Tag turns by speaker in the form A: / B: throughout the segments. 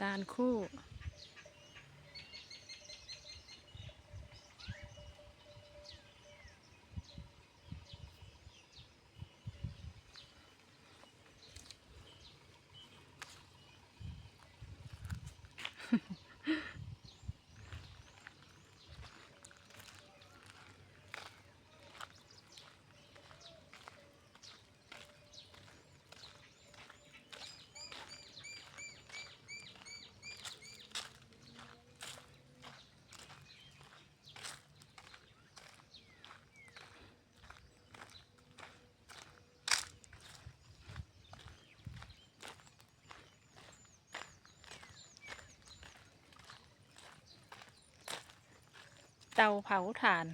A: ตาลคู่ เตาเผาถ่าน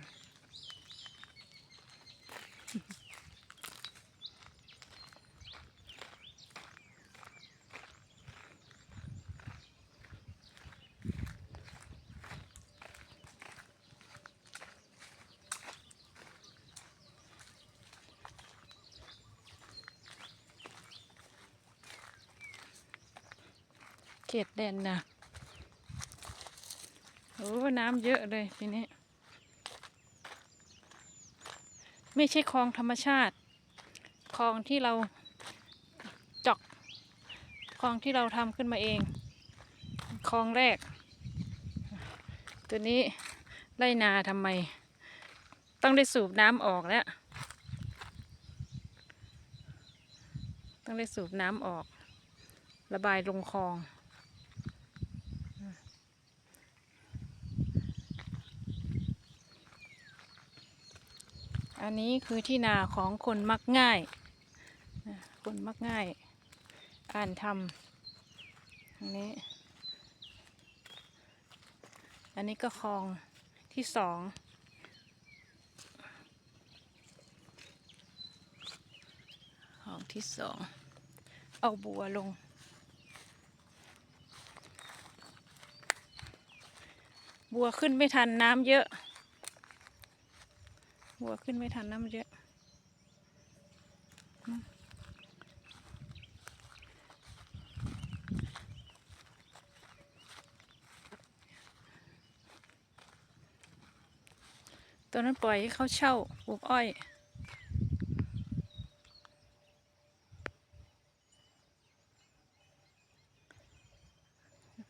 A: เขตแดนนะโอ้ น้ำเยอะเลยทีนี้ ไม่ใช่คลองธรรมชาติ คลองที่เราจอก คลองที่เราทำขึ้นมาเอง คลองแรก ตัวนี้ไรนาทำไม ต้องได้สูบน้ำออกแล้ว ต้องได้สูบน้ำออก ระบายลงคลอง อันนี้คือที่นาของคนมักง่าย คนมักง่าย อ่านทำอันนี้ อันนี้ก็คลองที่สอง คลองที่สอง เอาบัวลง บัวขึ้นไม่ทันน้ำเยอะ บัวขึ้นไม่ทันน้ำเยอะตัวนั้นปล่อยให้เขาเช่าปลูกอ้อย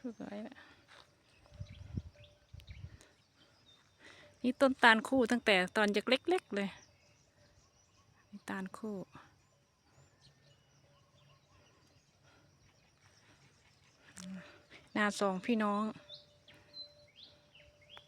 A: พูดไว้แหละ นี่ต้นตาลคู่ตั้งแต่ตอนจากเล็กๆเลยนี่ตาลคู่ นาสองพี่น้อง